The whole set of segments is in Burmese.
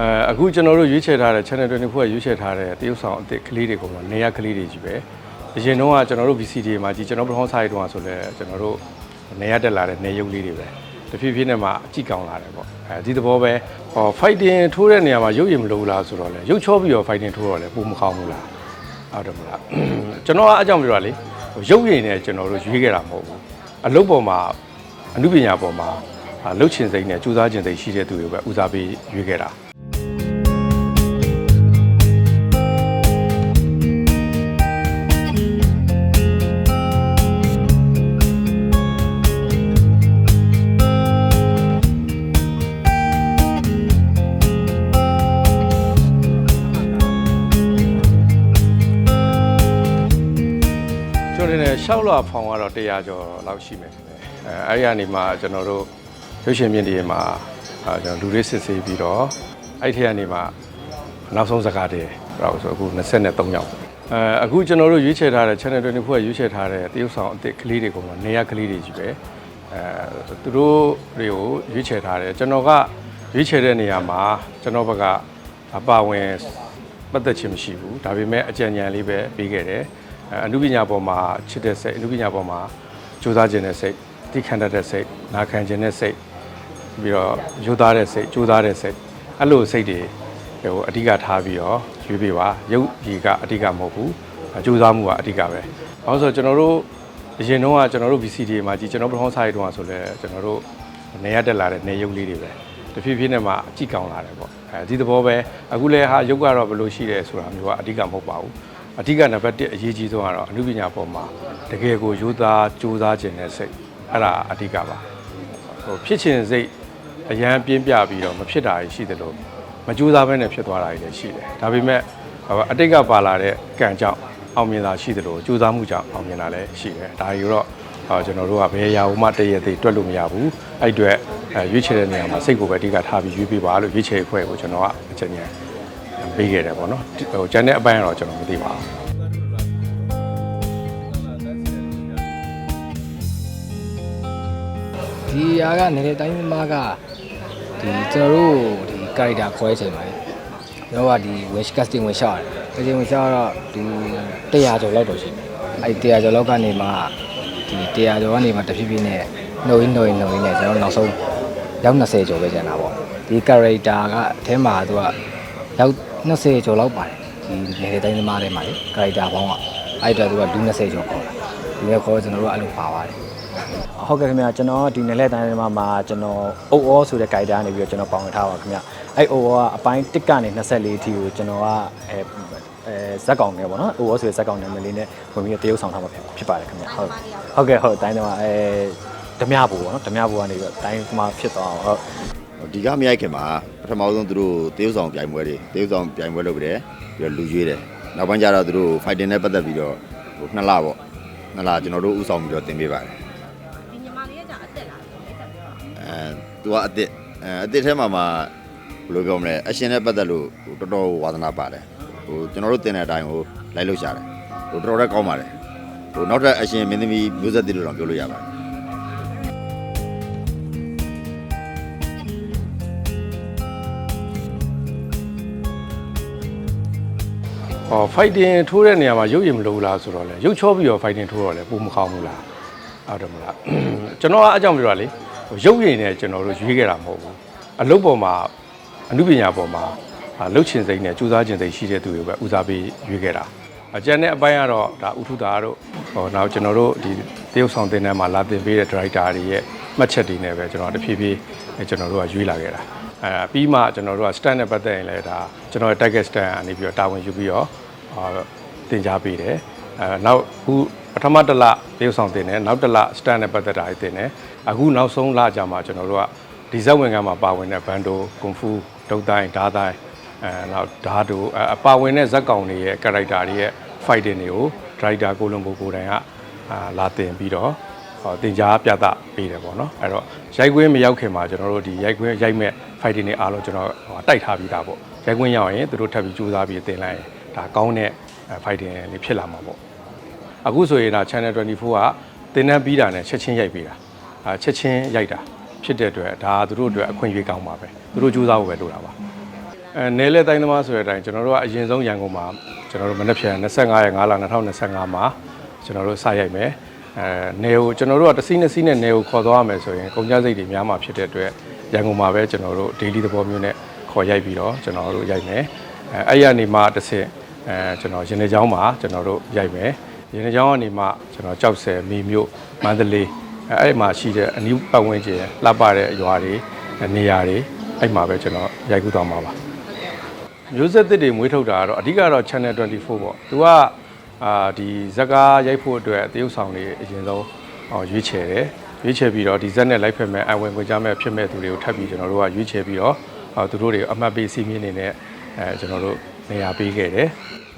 အဲအခုကျွန်တော်တို့ရွေးချယ်ထားတဲ့ channel 24ကရွေးချယ်ထားတဲ့တရုတ်ဆောင်အစ်စ်ကလေးတွေကတော့နေရကလေးတွေကြီးပဲအရင်တော့ကကျွန်တော်တို့ VCD မှာကြီးကျွန်တော်ပထမစားရတော့ဆိုလဲကျွန်တော်တို့နေရတက်လာတဲ့နေရုပ်လေးတွေပဲတဖြည်းဖြည်းနဲ့မှအကြည့်ကောင်းလာတယ်ပေါ့အဲဒီသဘောပဲဟော fighting ထိုးတဲ့နေရာမှာရုပ်ရည်မလိုဘူးလားဆိုတော့လေရုပ်ချောပြီးတော့ fighting ထိုးတော့လေပုံမကောင်းဘူးလားဟုတ်တယ်မလားကျွန်တော်ကအကြောင်းပြောတာလေရုပ်ရည်နဲ့ကျွန်တော်တို့ရွေးခဲ့တာမဟုတ်ဘူးအလုပ်ပေါ်မှာအမှုပညာပေါ်မှာလှုပ်ချင်စိတ်နဲ့ကြိုးစားချင်စိတ်ရှိတဲ့သူတွေပဲဦးစားပေးရွေးခဲ့တာ လည်းရှောက်လာဖောင်ကတော့100ကျော်လောက်ရှိမယ်ထင်တယ်အဲအဲ့ဒီကနေမှကျွန်တော်တို့ရုပ်ရှင်မြင့်တွေမှာအဲကျွန်တော်လူတွေစစ်ဆေးပြီးတော့အဲ့ဒီထက်ကနေမှနောက်ဆုံးစကားတည်းတော့ဆိုအခု23ယောက်အဲအခုကျွန်တော်တို့ရွေးချယ်ထားတဲ့ channel 24ကရွေးချယ်ထားတဲ့တရုတ်ဆောင်အစ်စ်ကလေးတွေကတော့နေရကလေးတွေကြီးပဲအဲသူတို့တွေကိုရွေးချယ်ထားတယ်ကျွန်တော်ကရွေးချယ်တဲ့နေရာမှာကျွန်တော်ဘက်ကအပါဝင်ပတ်သက်ခြင်းမရှိဘူးဒါပေမဲ့အကြံဉာဏ်လေးပဲပေးခဲ့တယ် အဲအနုပညာပေါ်မှာချစ်တဲ့စိတ်အနုပညာပေါ်မှာကြိုးစားခြင်းတဲ့စိတ်တိခံတတ်တဲ့စိတ်နာခံခြင်းတဲ့စိတ်ပြီးတော့ရိုးသားတဲ့စိတ်ကြိုးစားတဲ့စိတ်အဲ့လိုစိတ်တွေဟိုအဓိကထားပြီးတော့ရွေးပေးပါရုပ်ရည်ကအဓိကမဟုတ်ဘူးကြိုးစားမှုကအဓိကပဲ။ဘာလို့ဆိုတော့ကျွန်တော်တို့အရင်တော့ကကျွန်တော်တို့ VCD မှာကြည့်ကျွန်တော်ပထမစားရတော့ဆိုလဲကျွန်တော်တို့နေရတက်လာတဲ့နေရုပ်လေးတွေပဲတဖြည်းဖြည်းနဲ့မှအကြည့်ကောင်းလာတယ်ပေါ့အဲဒီသဘောပဲအခုလဲဟာရုပ်ကတော့ဘယ်လိုရှိတယ်ဆိုတာမျိုးကအဓိကမဟုတ်ပါဘူး အဓိကနံပါတ်1အရေးကြီးဆုံးကတော့အနုပညာပေါ်မှာတကယ်ကိုရိုးသားကြိုးစားခြင်းနဲ့စိတ်အဲ့ဒါအဓိကပါဟိုဖြစ်ခြင်းစိတ်အရန်ပြင်းပြပြီးတော့မဖြစ်တာရှိတယ်လို့မကြိုးစားဘဲနဲ့ဖြစ်သွားတာတွေလည်းရှိတယ်ဒါပေမဲ့အတိတ်ကပါလာတဲ့ကံကြောင့်အောင်မြင်တာရှိတယ်လို့ကြိုးစားမှုကြောင့်အောင်မြင်တာလည်းရှိတယ်ဒါတွေတော့ဟောကျွန်တော်တို့ကဘယ်ရာမှတည့်ရသေးတွက်လို့မရဘူးအဲ့အတွေ့အဲရွေးချယ်တဲ့နေရာမှာစိတ်ကိုပဲအဓိကထားပြီးရွေးပေးပါလို့ရွေးချယ်အဖွဲ့ကိုကျွန်တော်ကအချက်ဉာဏ် ပေးခဲ့တယ်ပေါ့နော်ဟိုကျန်တဲ့အပိုင်းကတော့ကျွန်တော်မသိပါဘူးဒီအရာကနေတဲ့တိုင်းမားကဒီကျွန်တော်တို့ဒီ character ခွဲချိန်ပါလေကျွန်တော်ကဒီ wish casting ဝင်ရှာတယ် casting ဝင်ရှာတော့ဒီ100ကျော်လောက်တော့ရှိတယ်အဲ့100ကျော်လောက်ကနေမှဒီ100ကျော်ကနေမှတဖြည်းဖြည်းနဲ့နှုတ်ရင်းနှုတ်ရင်းနှုတ်ရင်းနဲ့ကျွန်တော်နောက်ဆုံးရောက်20ကျော်ပဲကျန်တာပေါ့ဒီ character ကအထဲမှာသူကရောက် 20ကျော်လောက်ပါတယ်ဒီနေတဲ့တိုင်းမားထဲမှာလေ character ဘောင်းကအဲ့တော့သူကလူ20ကျော်ခေါ်တာဒီကခေါ်ကျွန်တော်တို့အဲ့လိုပါပါတယ်ဟုတ်ကဲ့ခင်ဗျာကျွန်တော်ဒီနယ်လက်တိုင်းမှာမှာကျွန်တော်အုတ်အောဆိုတဲ့ guide ကနေပြီးတော့ကျွန်တော်ပေါဝင်ထားပါခင်ဗျာအဲ့အုတ်အောကအပိုင်း1ကနေ24အထိကိုကျွန်တော်ကအဲအဲဇက်ကောင်နဲ့ပေါ့နော်အုတ်အောဆိုတဲ့ဇက်ကောင်နာမည်လေးနဲ့ဝင်ပြီးတော့တရုပ်ဆောင်ထားမှာဖြစ်ဖြစ်ပါတယ်ခင်ဗျာဟုတ်ဟုတ်ကဲ့ဟုတ်တိုင်းတော့အဲဓမြဘူပေါ့နော်ဓမြဘူကနေပြီးတော့တိုင်းမှာဖြစ်သွားအောင်ဟုတ် ဒီကမရိုက်ခင်မှာပထမဆုံးသူတို့တေးဥဆောင်ပြိုင်ပွဲတွေတေးဥဆောင်ပြိုင်ပွဲလုပ်ကြတယ်ပြီးတော့လူရွေးတယ်နောက်ပိုင်းကျတော့သူတို့ fighting နဲ့ပတ်သက်ပြီးတော့ဟိုနှစ်လပေါ့နှစ်လကျွန်တော်တို့ဥဆောင်ပြီးတော့တင်ပေးပါတယ်ဒီညီမလေးကကြာအသက်လာတယ်မိတ်ဆက်ပြောအဲသူကအစ်စ်အဲအစ်စ်ထဲမှာမှဘယ်လိုပြောမလဲအရှင်နဲ့ပတ်သက်လို့ဟိုတော်တော်ဝါသနာပါတယ်ဟိုကျွန်တော်တို့တင်တဲ့အတိုင်းဟိုလိုက်လို့ရှာတယ်ဟိုတော်တော်လည်းကောင်းပါတယ်ဟိုနောက်ထပ်အရှင်မင်းသမီးမျိုးဆက်တည်းလို့တော့ပြောလို့ရပါတယ် ဟော fighting ထိုးတဲ့နေရာမှာရုပ်ရည်မလိုဘူးလားဆိုတော့လေရုပ်ချောပြီးတော့ fighting ထိုးတော့လေပုံမကောင်းဘူးလားဟုတ်တယ်မလားကျွန်တော်ကအကြောင်းပြောတာလေဟိုရုပ်ရည်နဲ့ကျွန်တော်တို့ရွေးခဲ့တာမဟုတ်ဘူးအလုပ်ပေါ်မှာအမှုပညာပေါ်မှာလှုပ်ချင်စိတ်နဲ့ကြိုးစားချင်စိတ်ရှိတဲ့သူတွေပဲဦးစားပေးရွေးခဲ့တာအကျန်တဲ့အပိုင်းကတော့ဒါဥထုတာတို့ဟောနောက်ကျွန်တော်တို့ဒီတရုတ်ဆောင်တင်ထဲမှာလာတင်ပေးတဲ့ director တွေရဲ့မှတ်ချက်တွေနဲ့ပဲကျွန်တော်တဖြည်းဖြည်းကျွန်တော်တို့ကရွေးလာခဲ့တာအဲပြီးမှကျွန်တော်တို့က stand နဲ့ပတ်သက်ရင်လည်းဒါကျွန်တော်ရဲ့ target stand ကနေပြီးတော့တာဝန်ယူပြီးတော့ အာတင် जा ပေးတယ်အဲနောက်အခုပထမတစ်လတရုပ်ဆောင်တင်တယ်နောက်တစ်လ stand နဲ့ပတ်သက်တာတွေတင်တယ်အခုနောက်ဆုံးလကြာမှာကျွန်တော်တို့ကဒီဇက်ဝင်ကမှာပါဝင်တဲ့ဘန်ဒိုကွန်ဖူဒုတ်တိုင်းဓားတိုင်းအဲနောက်ဓားတို့အအပါဝင်တဲ့ဇက်ကောင်တွေရဲ့ character တွေရဲ့ fighting တွေကို driver ကိုလုံးဘိုကိုတိုင်ကအာလာတင်ပြီးတော့ဟောတင် जा ပြသပေးတယ်ပေါ့နော်အဲ့တော့ရိုက်ခွင်းမရောက်ခင်မှာကျွန်တော်တို့ဒီရိုက်ခွင်းရိုက်မဲ့ fighting တွေအားလုံးကျွန်တော်ဟိုတိုက်ထားပြီးသားပေါ့ရိုက်ခွင်းရောက်ရင်သူတို့ထပ်ပြီးစူးစမ်းပြီးတင်လိုက်ရင် ဒါကောင်းတဲ့ fighting လေးဖြစ်လာမှာပေါ့အခုဆိုရင်ဒါ channel 24ကတင်နှန်းပြီးတာနဲ့ချက်ချင်းရိုက်ပြီးတာအာချက်ချင်းရိုက်တာဖြစ်တဲ့အတွက်ဒါသူတို့အတွက်အခွင့်အရေးကောင်းပါပဲသူတို့စူးစမ်းဖို့ပဲလိုတာပါလအဲနယ်လေတိုင်းသမားဆိုတဲ့အတိုင်းကျွန်တော်တို့ကအရင်ဆုံးရန်ကုန်မှာကျွန်တော်တို့မနေ့ဖြန်25ရက်5လ2025မှာကျွန်တော်တို့စရိုက်မယ်အဲနယ်ကိုကျွန်တော်တို့ကတစ်စီးနှစ်စီးနဲ့နယ်ကိုခေါ်သွားရမယ်ဆိုရင်ကုန်ကျစရိတ်တွေများမှာဖြစ်တဲ့အတွက်ရန်ကုန်မှာပဲကျွန်တော်တို့ daily သဘောမျိုးနဲ့ခေါ်ရိုက်ပြီးတော့ကျွန်တော်တို့ရိုက်မယ်အဲအဲ့ရနေမှာတစ်ဆင့် အဲကျွန်တော်ရင်နေချောင်းမှာကျွန်တော်တို့ရိုက်မယ်ရင်နေချောင်းကနေမှကျွန်တော်ကြောက်ဆယ်မိမြို့မန္တလေးအဲအဲ့မှာရှိတဲ့အနီးပတ်ဝန်းကျင်လှပတဲ့ရွာတွေနေရာတွေအဲ့မှာပဲကျွန်တော်ရိုက်ကူးသွားမှာပါမျိုးဆက်သစ်တွေမွေးထုတ်တာကတော့အဓိကတော့ channel 24ပေါ့သူကအာဒီဇက်ကားရိုက်ဖို့အတွက်တရုပ်ဆောင်တွေအရင်ဆုံးဟောရွေးချယ်တယ်ရွေးချယ်ပြီးတော့ဒီဇက်နဲ့လိုက်ဖက်မဲ့အဝင်ခွင့်ကြမဲ့ဖြစ်မဲ့သူတွေကိုထပ်ပြီးကျွန်တော်တို့ကရွေးချယ်ပြီးတော့ဟောသူတို့တွေအမှတ်ပေးစီးမြင်နေနဲ့အဲကျွန်တော်တို့ နေရာပေးခဲ့တယ်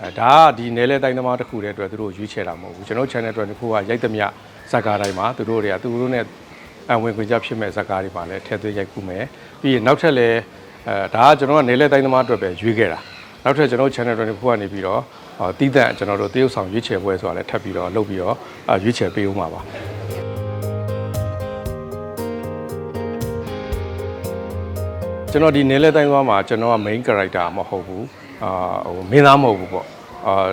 အဲဒါကဒီနယ်လဲတိုင်းသမားတစ်ခုတည်းအတွက်သူတို့ရွေးချယ်တာမဟုတ်ဘူးကျွန်တော် channel 24ကရိုက်သမျှဇက်ကားတိုင်းမှာသူတို့တွေကသူတို့နဲ့အဝင်ခွင့်ကြဖြစ်မဲ့ဇက်ကားတွေမှာလည်းထည့်သွင်းရိုက်ကူးမယ်ပြီးရင်နောက်ထပ်လည်းအဲဒါကကျွန်တော်ကနေလဲတိုင်းသမားအတွက်ပဲရွေးခဲ့တာနောက်ထပ်ကျွန်တော် channel 24ကနေပြီးတော့ဟောတီးတဲ့ကျွန်တော်တို့တရုပ်ဆောင်ရွေးချယ်ပွဲဆိုတာလည်းထပ်ပြီးတော့လုပ်ပြီးတော့အာရွေးချယ်ပေးဦးမှာပါကျွန်တော်ဒီနေလဲတိုင်းသွားမှာကျွန်တော်က main character မဟုတ်ဘူး အာဟိုမင်းသားမဟုတ်ဘူးပေါ့အာ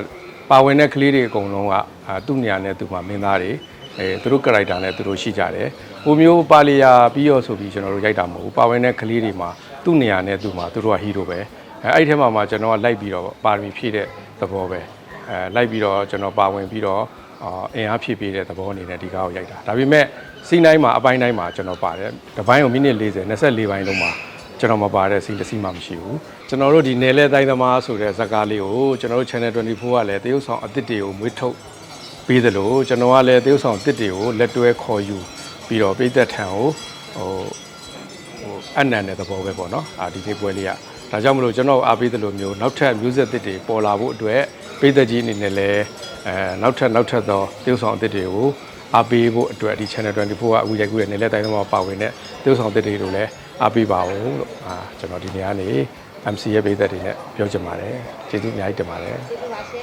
ပါဝင်တဲ့ကလေးတွေအကုန်လုံးကအာသူ့နေရာနဲ့သူ့မှာမင်းသားတွေအဲသူတို့ character နဲ့သူတို့ရှိကြတယ်ဟိုမျိုးပါလီယာပြီးရောဆိုပြီးကျွန်တော်တို့ရိုက်တာမဟုတ်ဘူးပါဝင်တဲ့ကလေးတွေမှာသူ့နေရာနဲ့သူ့မှာသူတို့က hero ပဲအဲအဲ့ဒီထဲမှာမှကျွန်တော်ကလိုက်ပြီးတော့ပါရမီဖြည့်တဲ့သဘောပဲအဲလိုက်ပြီးတော့ကျွန်တော်ပါဝင်ပြီးတော့အာအင်အားဖြည့်ပေးတဲ့သဘောအနေနဲ့ဒီကားကိုရိုက်တာဒါပေမဲ့စီးတိုင်းမှာအပိုင်းတိုင်းမှာကျွန်တော်ပါတယ်တစ်ပိုင်းကိုမိနစ်40 24ပိုင်းလုံးမှာ ကျွန်တော်မပါတဲ့စီးတစ်စီးမှမရှိဘူးကျွန်တော်တို့ဒီနယ်လဲတိုင်းသမားဆိုတဲ့ဇာတ်ကားလေးကိုကျွန်တော်တို့ channel 24ကလည်းတရုတ်ဆောင်အစ်စ်တွေကိုမွေးထုတ်ပေးသလိုကျွန်တော်ကလည်းတရုတ်ဆောင်အစ်စ်တွေကိုလက်တွဲခေါ်ယူပြီးတော့ပြည်သက်ထံကိုဟိုဟိုအနံတဲ့သဘောပဲပေါ့နော်အာဒီဒီပွဲလေးကဒါကြောင့်မလို့ကျွန်တော်အားပေးသလိုမျိုးနောက်ထပ် music သစ်တွေပေါ်လာဖို့အတွက်ပြည်သက်ကြီးအနေနဲ့လည်းအဲနောက်ထပ်နောက်ထပ်သောတရုတ်ဆောင်အစ်စ်တွေကို အားပေးဖို့အတွက်ဒီ channel 24ကအခုရိုက်ကူးတဲ့နယ်လဲတိုင်းသမားပါဝင်တဲ့တရုတ်ဆောင်အစ်စ်တွေကိုလည်းအားပေးပါဦးလို့အာကျွန်တော်ဒီနေ့ကနေ MC ရဲ့ပြည်သက်တွေနဲ့ပြောချင်ပါတယ်ကျေးဇူးအများကြီးတင်ပါတယ်ဟုတ်ပါရှင်